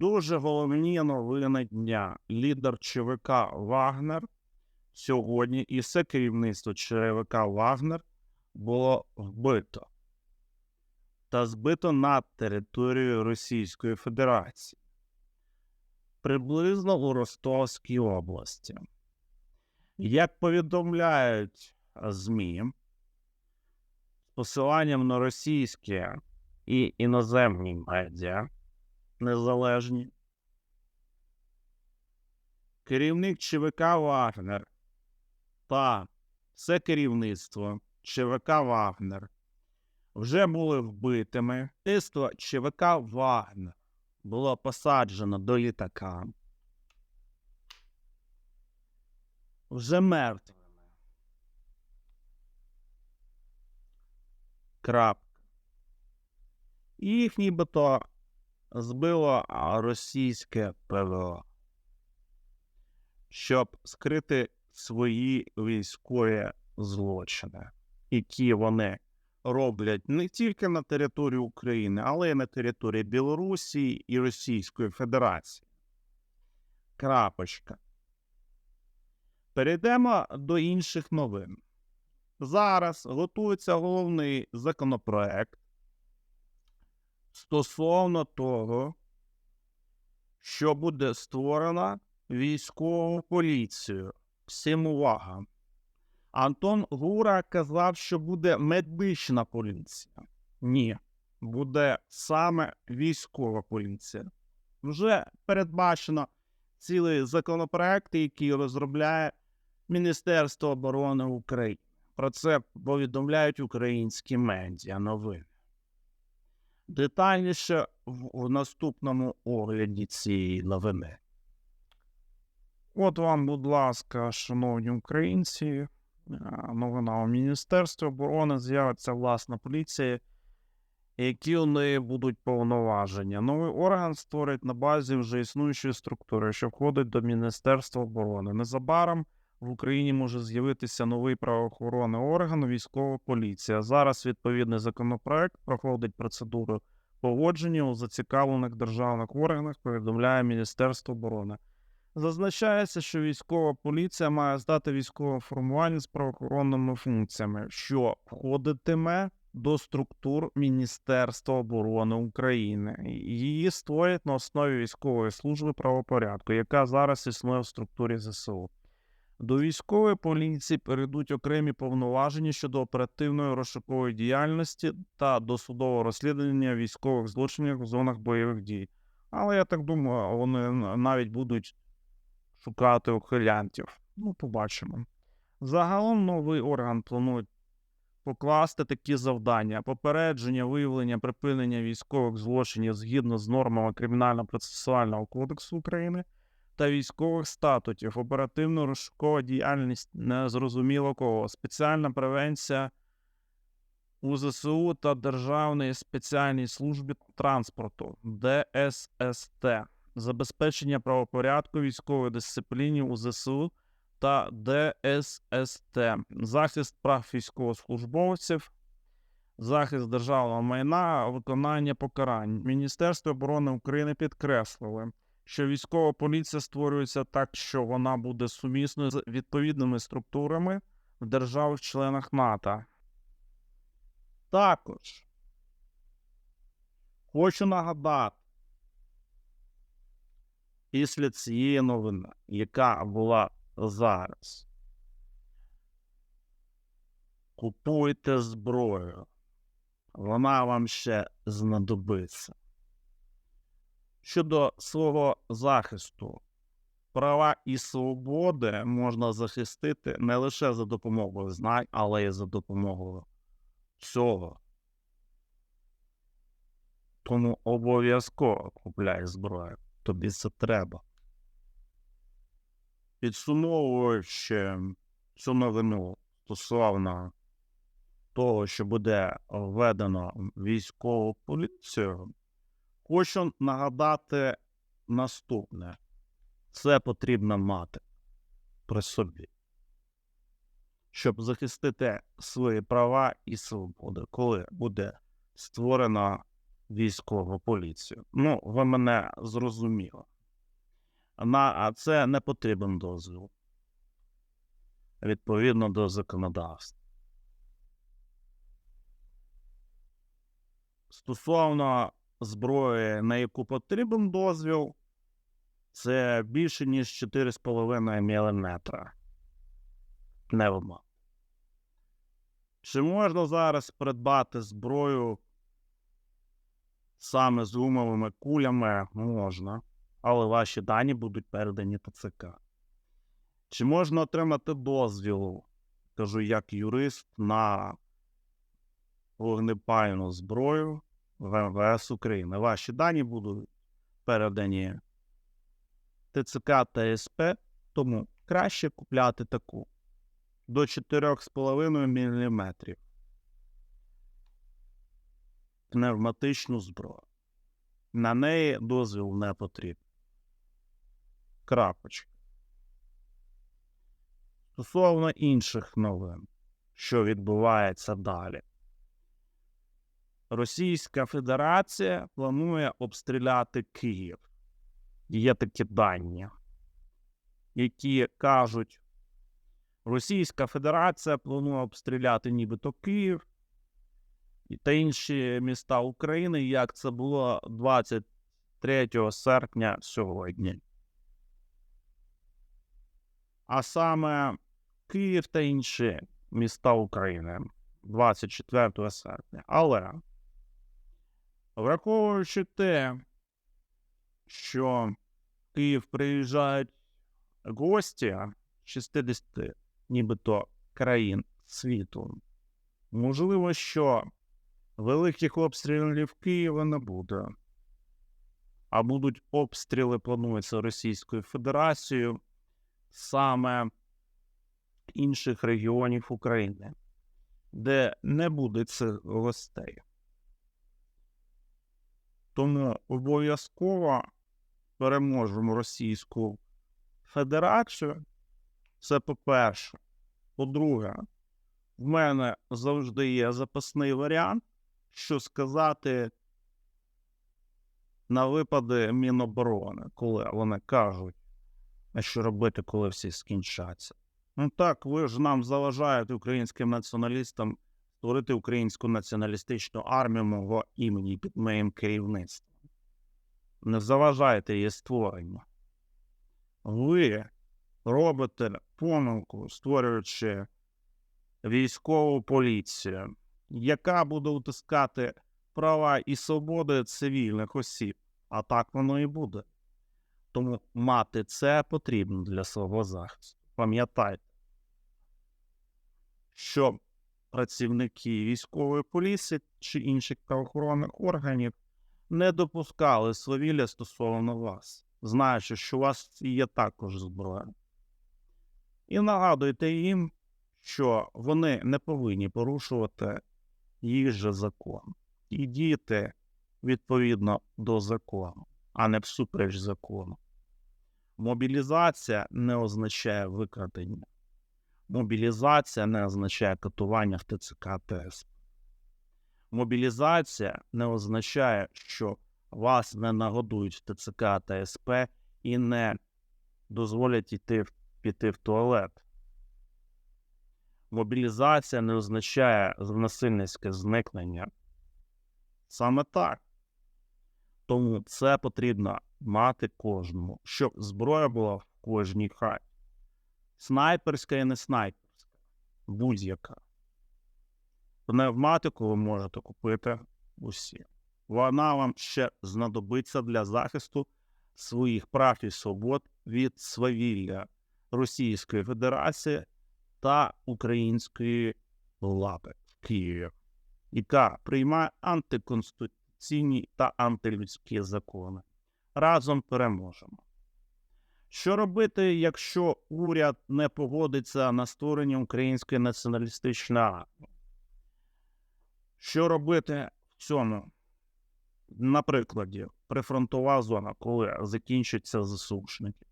Дуже головні новини дня. Лідер ЧВК Вагнер сьогодні і все керівництво ЧВК Вагнер було вбито та збито над територією Російської Федерації, приблизно у Ростовській області. Як повідомляють ЗМІ, з посиланням на російські і іноземні медіа незалежні, керівник ЧВК Вагнер та все керівництво ЧВК Вагнер вже були вбитими. Керівництво ЧВК Вагнер було посаджено до літака. Вже мертвими. Крапка. І їх нібито збило російське ПВО, щоб скрити свої військові злочини, які вони роблять не тільки на території України, але й на території Білорусі і Російської Федерації. Крапочка. Перейдемо до інших новин. Зараз готується головний законопроект стосовно того, що буде створена військову поліцію. Всім увага. Антон Гура казав, що буде медична поліція. Ні, буде саме військова поліція. Вже передбачено цілий законопроект, який розробляє Міністерство оборони України. Про це повідомляють українські медіа новини. Детальніше в, в наступному огляді цієї новини. От вам, будь ласка, шановні українці, новина у Міністерстві оборони з'явиться власна поліція, які у неї будуть повноваження. Новий орган створить на базі вже існуючої структури, що входить до Міністерства оборони. Незабаром в Україні може з'явитися новий правоохоронний орган військова поліція. Зараз відповідний законопроект проходить процедуру погодження у зацікавлених державних органах, повідомляє Міністерство оборони. Зазначається, що військова поліція має здати військове формування з правоохоронними функціями, що входитиме до структур Міністерства оборони України. Її створять на основі військової служби правопорядку, яка зараз існує в структурі ЗСУ. До військової поліції перейдуть окремі повноваження щодо оперативної розшукової діяльності та досудового розслідування військових злочинів в зонах бойових дій. Але я так думаю, вони навіть будуть шукати ухилянтів. Ну, побачимо. Загалом новий орган планують покласти такі завдання: попередження, виявлення, припинення військових злочинів згідно з нормами Кримінально-процесуального кодексу України та військових статутів, оперативно-розшукова діяльність незрозуміло кого, спеціальна превенція у ЗСУ та Державній спеціальній службі транспорту ДССТ, забезпечення правопорядку військової дисципліні у ЗСУ та ДССТ, захист прав військовослужбовців, захист державного майна, виконання покарань. Міністерство оборони України підкреслили, що військова поліція створюється так, що вона буде сумісною з відповідними структурами в державах-членах НАТО. Також хочу нагадати, після цієї новини, яка була зараз, купуйте зброю, вона вам ще знадобиться. Щодо свого захисту, права і свободи можна захистити не лише за допомогою знань, але й за допомогою цього. Тому обов'язково купляй зброю. Тобі це треба. Підсумовуючи цю новину стосовно того, що буде введено військову поліцію, хочу нагадати наступне: це потрібно мати при собі, щоб захистити свої права і свободи, коли буде створена військову поліцію. Ну, ви мене зрозуміли. На, це не потрібен дозвіл відповідно до законодавства. Стосовно зброї, на яку потрібен дозвіл, це більше, ніж 4,5 мм. Невма. Чи можна зараз придбати зброю саме з гумовими кулями? Можна, але ваші дані будуть передані ТЦК. Чи можна отримати дозвіл, кажу, як юрист, на вогнепальну зброю в МВС України? Ваші дані будуть передані ТЦК та СП, тому краще купляти таку до 4,5 мм пневматичну зброю. На неї дозвіл не потрібен. Крапочка. Стосовно інших новин, що відбувається далі. Російська Федерація планує обстріляти Київ. Є такі дані, які кажуть, Російська Федерація планує обстріляти нібито Київ та інші міста України, як це було 23 серпня сьогодні. А саме Київ та інші міста України 24 серпня. Але враховуючи те, що в Київ приїжджають гості 60 нібито країн світу, можливо, що великих обстрілів Києва не буде, а будуть обстріли, плануються Російською Федерацією саме інших регіонів України, де не буде цих гостей. Тому обов'язково переможемо Російську Федерацію. Це по-перше. По-друге, в мене завжди є запасний варіант, що сказати на випади Міноборони, коли вони кажуть, а що робити, коли всі скінчаться. Ну так, ви ж нам заважаєте українським націоналістам створити українську націоналістичну армію мого імені під моїм керівництвом. Не заважайте її створення. Ви робите помилку, створюючи військову поліцію, яка буде утискати права і свободи цивільних осіб. А так воно і буде. Тому мати це потрібно для свого захисту. Пам'ятайте, що працівники військової поліції чи інших правоохоронних органів не допускали свавілля стосовно вас, знаючи, що у вас є також зброя. І нагадуйте їм, що вони не повинні порушувати їх же закон і діяти відповідно до закону, а не всупереч закону. Мобілізація не означає викрадення. Мобілізація не означає катування в ТЦК ТСП. Мобілізація не означає, що вас не нагодують в ТЦК та СП і не дозволять йти, піти в туалет. Мобілізація не означає насильницьке зникнення. Саме так. Тому це потрібно мати кожному, щоб зброя була в кожній хаті. Снайперська і не снайперська, будь-яка. Пневматику ви можете купити усі. Вона вам ще знадобиться для захисту своїх прав і свобод від свавілля Російської Федерації та української влади в Києві, яка приймає антиконституційні та антилюдські закони. Разом переможемо. Що робити, якщо уряд не погодиться на створення української націоналістичної армії? Що робити в цьому? На прикладі, прифронтова зона, коли закінчаться засушники.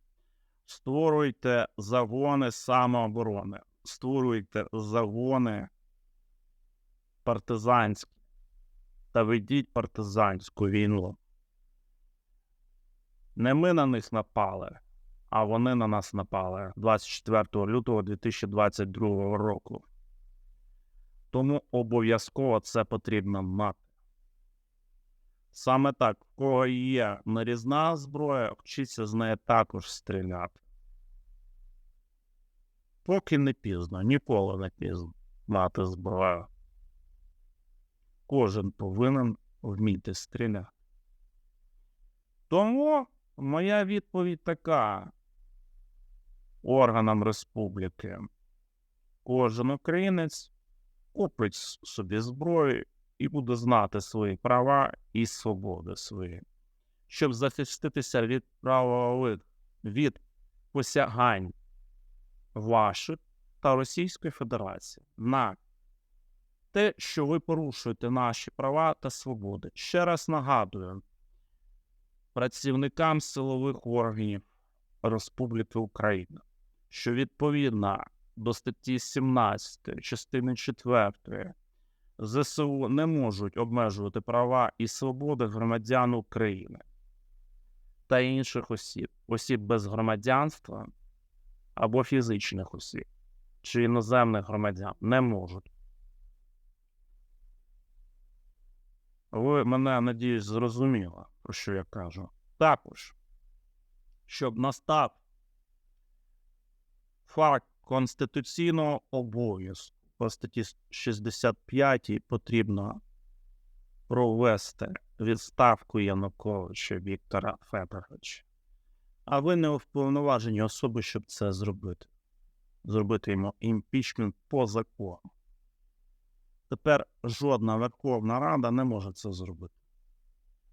Створюйте загони самооборони, створюйте загони партизанські та ведіть партизанську війну. Не ми на них напали, а вони на нас напали 24 лютого 2022 року. Тому обов'язково це потрібно мати. Саме так, в кого є нарізна зброя, вчиться з неї також стріляти. Поки не пізно, ніколи не пізно мати зброю. Кожен повинен вміти стріляти. Тому моя відповідь така органам республіки. Кожен українець купить собі зброю і буде знати свої права і свободи свої, щоб захиститися від правових, від посягань ваших та Російської Федерації на те, що ви порушуєте наші права та свободи. Ще раз нагадую працівникам силових органів Республіки Україна, що відповідно до статті 17 частини 4 ЗСУ не можуть обмежувати права і свободи громадян України та інших осіб, осіб без громадянства або фізичних осіб чи іноземних громадян не можуть. Ви мене, надіюсь, зрозуміли, про що я кажу. Також, щоб настав факт конституційного обов'язку по статті 65 потрібно провести відставку Януковича Віктора Федоровича. А ви не вповноважені особи, щоб це зробити. Зробити йому імпічмент по закону. Тепер жодна Верховна Рада не може це зробити.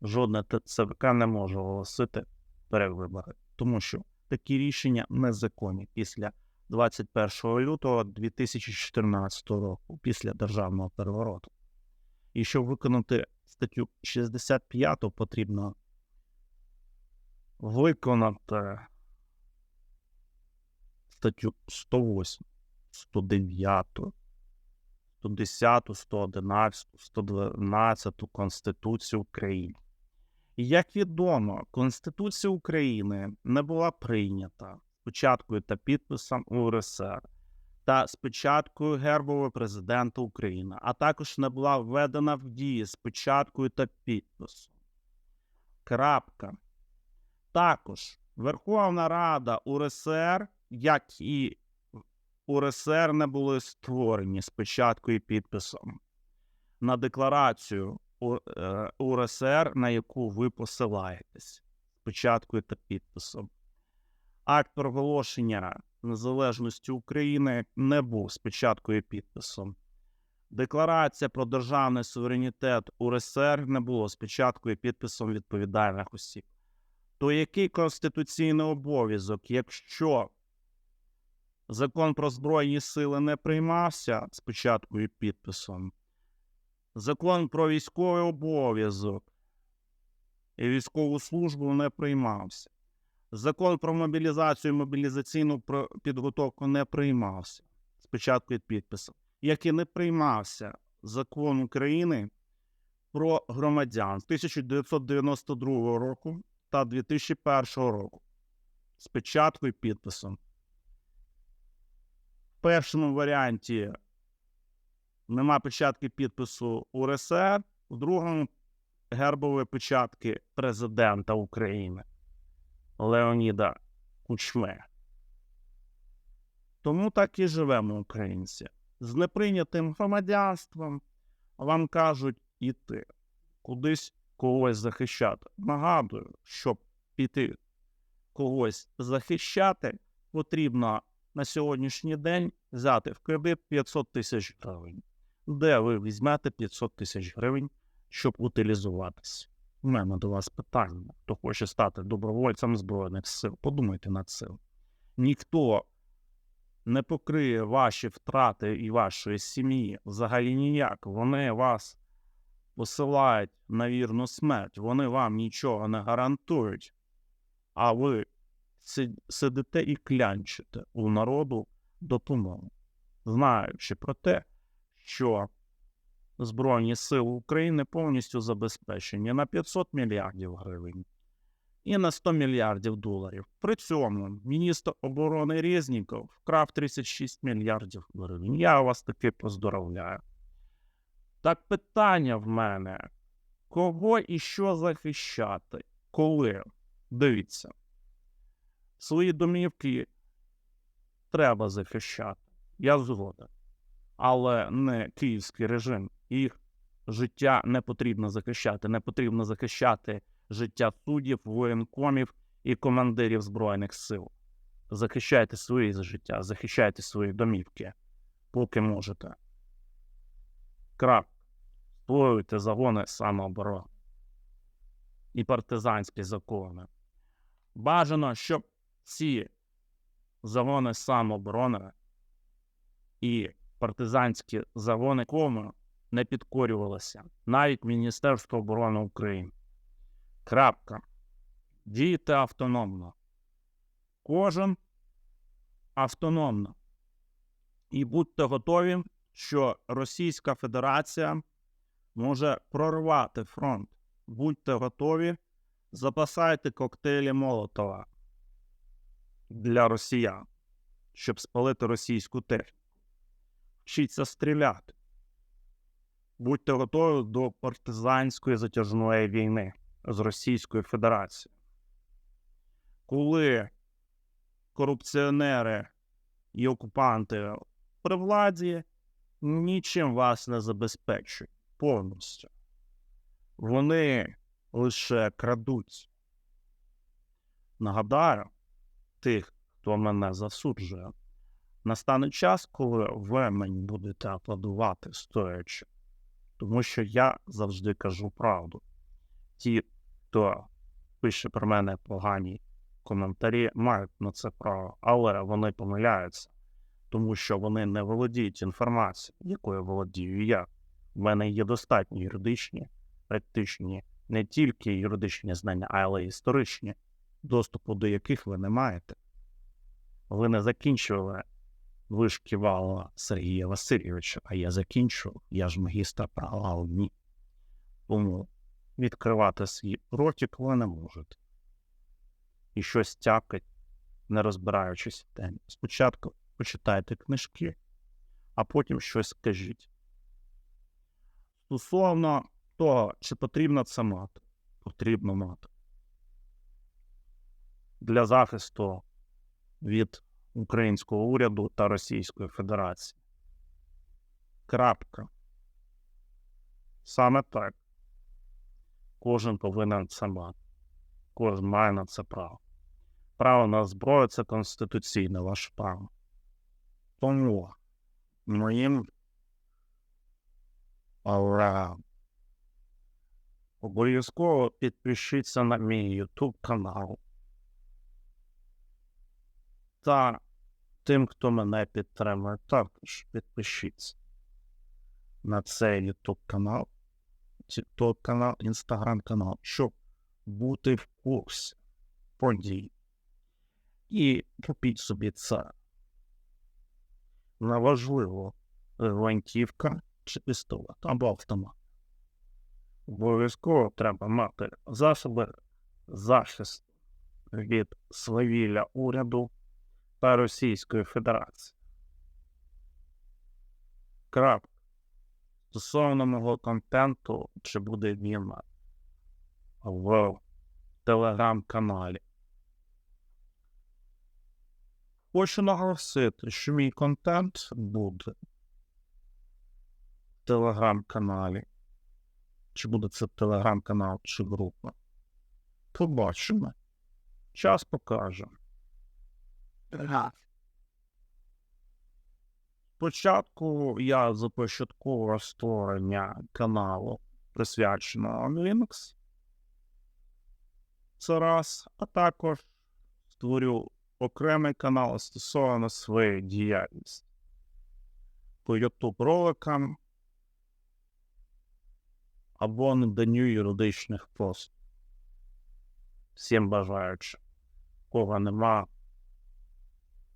Жодне ТЦВК не може оголосити перевибори, тому що такі рішення незаконні після 21 лютого 2014 року, після державного перевороту. І щоб виконати статтю 65, потрібно виконати статтю 108, 109, 110, 111, 112 Конституції України. Як відомо, Конституція України не була прийнята спочаткою та підписом УРСР та спочаткою гербового президента України, а також не була введена в дії спочаткою та підписом. Крапка. Також Верховна Рада УРСР, як і УРСР, не були створені спочатку і підписом на декларацію е, УРСР, на яку ви посилаєтесь спочатку та підписом. Акт проголошення незалежності України не був спочатку і підписом. Декларація про державний суверенітет УРСР не було спочатку і підписом відповідальних осіб. То який конституційний обов'язок, якщо закон про Збройні сили не приймався спочатку і підписом, закон про військовий обов'язок і військову службу не приймався. Закон про мобілізацію і мобілізаційну підготовку не приймався. Спочатку від підпису, як і не приймався закон України про громадян з 1992 року та 2001 року. Спочатку і підписом. В першому варіанті нема печатки підпису УРСР, в другому гербові печатки президента України Леоніда Кучми. Тому так і живемо, українці. З неприйнятим громадянством вам кажуть іти кудись когось захищати. Нагадую, щоб піти когось захищати, потрібно на сьогоднішній день взяти в кредит 500 тисяч гривень. Де ви візьмете 500 тисяч гривень, щоб утилізуватись? У мене до вас питання. Хто хоче стати добровольцем Збройних сил, подумайте над цим. Ніхто не покриє ваші втрати і вашої сім'ї взагалі ніяк. Вони вас посилають на вірну смерть, вони вам нічого не гарантують, а ви сидите і клянчите у народу допомогу, знаючи про те, що Збройні Сили України повністю забезпечені на 500 мільярдів гривень і на 100 мільярдів доларів. При цьому міністр оборони Резніков вкрав 36 мільярдів гривень. Я вас таки поздоровляю. Так питання в мене: кого і що захищати? Коли? Дивіться, свої домівки треба захищати. Я згоден. Але не київський режим. Їх життя не потрібно захищати. Не потрібно захищати життя суддів, воєнкомів і командирів Збройних сил. Захищайте свої життя, захищайте свої домівки, поки можете. Крап. Створюйте загони самооборони і партизанські закони. Бажано, щоб ці загони самооборони і партизанські загони кому не підкорювалися навіть Міністерство оборони України. Крапка. Дійте автономно. Кожен автономно. І будьте готові, що Російська Федерація може прорвати фронт. Будьте готові, запасайте коктейлі Молотова для росіян, щоб спалити російську техніку. Вчіться стріляти. Будьте готові до партизанської затяжної війни з Російською Федерацією. Коли корупціонери і окупанти при владі нічим вас не забезпечують повністю. Вони лише крадуть. Нагадаю, тих, хто мене засуджує, настане час, коли ви мені будете аплодувати стоячи, тому що я завжди кажу правду. Ті, хто пише про мене погані коментарі, мають на це право, але вони помиляються, тому що вони не володіють інформацією, якою володію я. У мене є достатні юридичні, практичні, не тільки юридичні знання, але й історичні, доступу до яких ви не маєте. Ви не закінчували вишки вала Сергія Васильовича, а я закінчував, я ж магістр права одні. Тому відкривати свій ротик ви не можете. І щось тякать, не розбираючись в темі. Спочатку почитайте книжки, а потім щось скажіть. Стосовно того, чи потрібно це мати, потрібно мати. Для захисту від українського уряду та Російської Федерації. Крапка. Саме так. Кожен повинен це мати. Кожен має на це право. Право на зброю це конституційне ваше право. Тому моїм обов'язково підпишіться на мій YouTube канал. Та тим, хто мене підтримує, також підпишіться на цей YouTube канал, TikTok канал, Instagram канал, щоб бути в курсі подій. І купіть собі це. Неважливо, гвинтівка чи пістолет або автомат. Обов'язково треба мати засоби захисту від свавілля уряду та Російської Федерації. Крапка. Стосовно мого контенту, чи буде він в телеграм-каналі. Хочу наголосити, що мій контент буде в телеграм-каналі. Чи буде це телеграм-канал, чи група. Побачимо. Час покаже. Спочатку я започатковував створення каналу, присвяченого Linux. Це раз, а також створю окремий канал стосовно своєї діяльності. По YouTube роликам або наданню юридичних послуг. Всім бажаючи, кого нема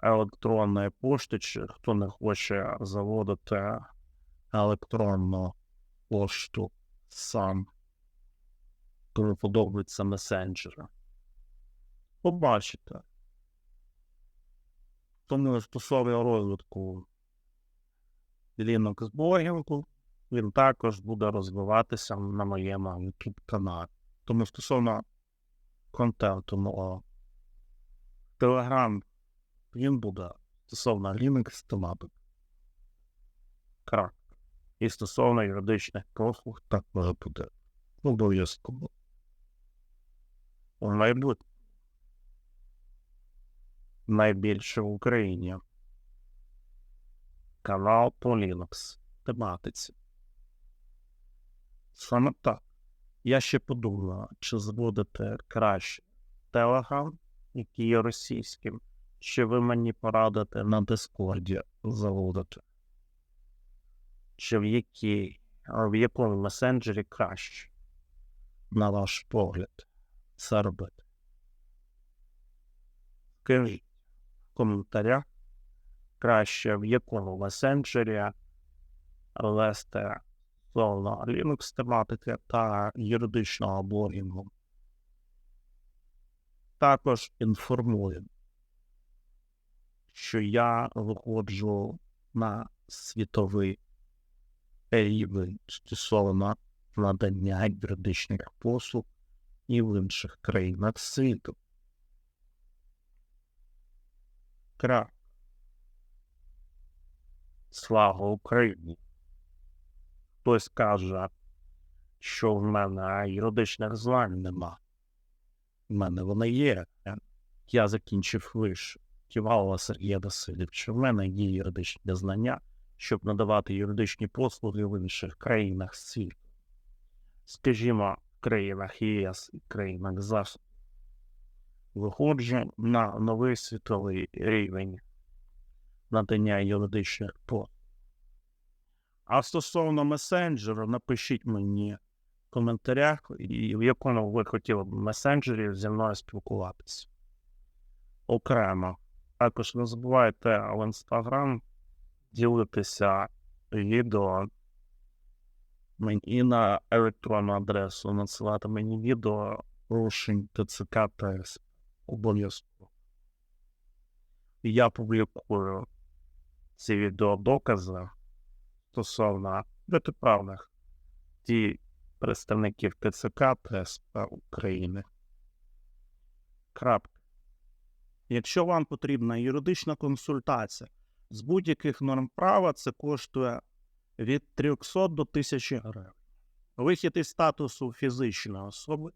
електронної пошти, чи хто не хоче заводити електронну пошту сам, кому подобаються месенджери. Побачите. Тому стосовно розвитку Linux блогінгу, він також буде розвиватися на моєму YouTube каналі. Тому стосовно контенту мого Telegram, він буде стосовно Linux тематик. Крак. І стосовно юридичних послуг так також буде обов'язково. Майбутньому найбільше в Україні канал по Linux тематиці. Саме так. Я ще подумав, чи зводити краще Telegram, який є російським, чи ви мені порадите на Дискорді заводити. Чи в якій, в якому месенджері краще, на ваш погляд, це робити? Скажіть в коментарях, краще в якому месенджері вести стосовно Linux тематики та юридичного блогінгу. Також інформую, що я виходжу на світовий рівень стосовно надання юридичних послуг і в інших країнах світу. Крак. Слава Україні! Хтось каже, що в мене юридичних знань нема. В мене вони є. Я закінчив вишу. Ківалова Сергія Васильовича. В мене є юридичні знання, щоб надавати юридичні послуги в інших країнах світу. Скажімо, в країнах ЄС і країнах Заходу. Виходжу на новий світовий рівень надання юридичних послуг. А стосовно месенджеру, напишіть мені в коментарях, в якому ви хотіли б месенджері зі мною спілкуватися. Окремо. Також не забувайте в інстаграм ділитися відео мені на електронну адресу, надсилати мені відео рушень ТЦК ТС обов'язково. Я публікую ці відеодокази стосовно протиправних дій представників ТЦК ТСП України. Крапка. Якщо вам потрібна юридична консультація з будь-яких норм права, це коштує від 300 до 1000 гривень. Вихід із статусу фізичної особи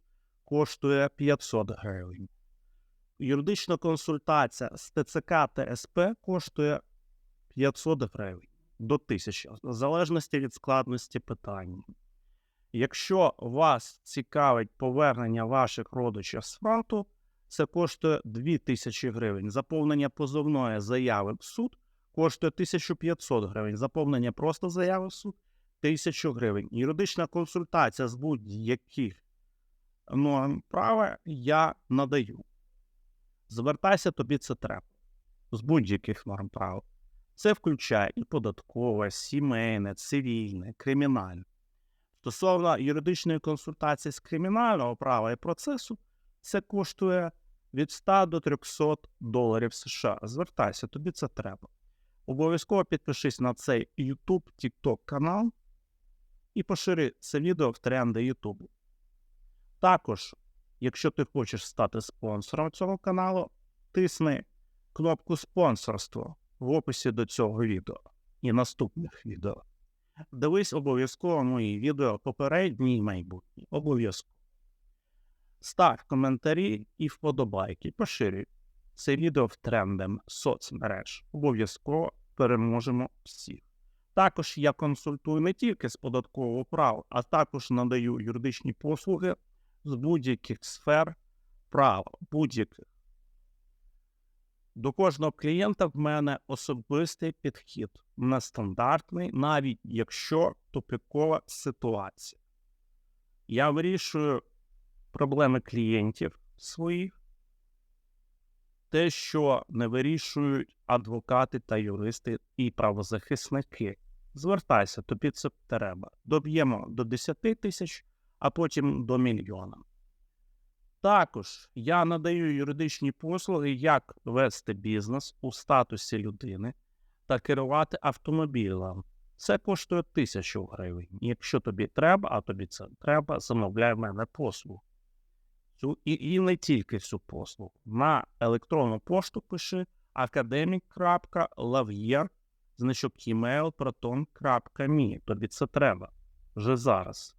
коштує 500 гривень. Юридична консультація з ТЦК ТСП коштує 500 гривень до 1000, в залежності від складності питання. Якщо вас цікавить повернення ваших родичів з фронту, це коштує 2000 гривень. Заповнення позовної заяви в суд коштує 1500 гривень. Заповнення просто заяви в суд 1000 гривень. Юридична консультація з будь-яких норм права я надаю. Звертайся, тобі це треба. З будь-яких норм права. Це включає і податкове, сімейне, цивільне, кримінальне. Стосовно юридичної консультації з кримінального права і процесу, це коштує від 100 до 300 доларів США. Звертайся, тобі це треба. Обов'язково підпишись на цей YouTube, TikTok канал і пошири це відео в тренди YouTube. Також, якщо ти хочеш стати спонсором цього каналу, тисни кнопку спонсорство в описі до цього відео і наступних відео. Дивись обов'язково мої відео попередні і майбутні. Обов'язково. Став коментарі і вподобайки. Поширюй це відео в трендем соцмереж. Обов'язково переможемо всіх. Також я консультую не тільки з податкового права, а також надаю юридичні послуги з будь-яких сфер права, будь-яких. До кожного клієнта в мене особистий підхід, нестандартний, навіть якщо тупікова ситуація. Я вирішую проблеми клієнтів своїх, те, що не вирішують адвокати та юристи і правозахисники, Звертайся, тобі це треба. Доб'ємо до 10 тисяч, а потім до мільйона. Також я надаю юридичні послуги, як вести бізнес у статусі людини та керувати автомобілем. Це коштує тисячу гривень. Якщо тобі треба, а тобі це треба, замовляй в мене послугу. Цю, і, і не тільки цю послугу. На електронну пошту пиши академік.лав'єр значок email proton.me. Тобі це треба вже зараз.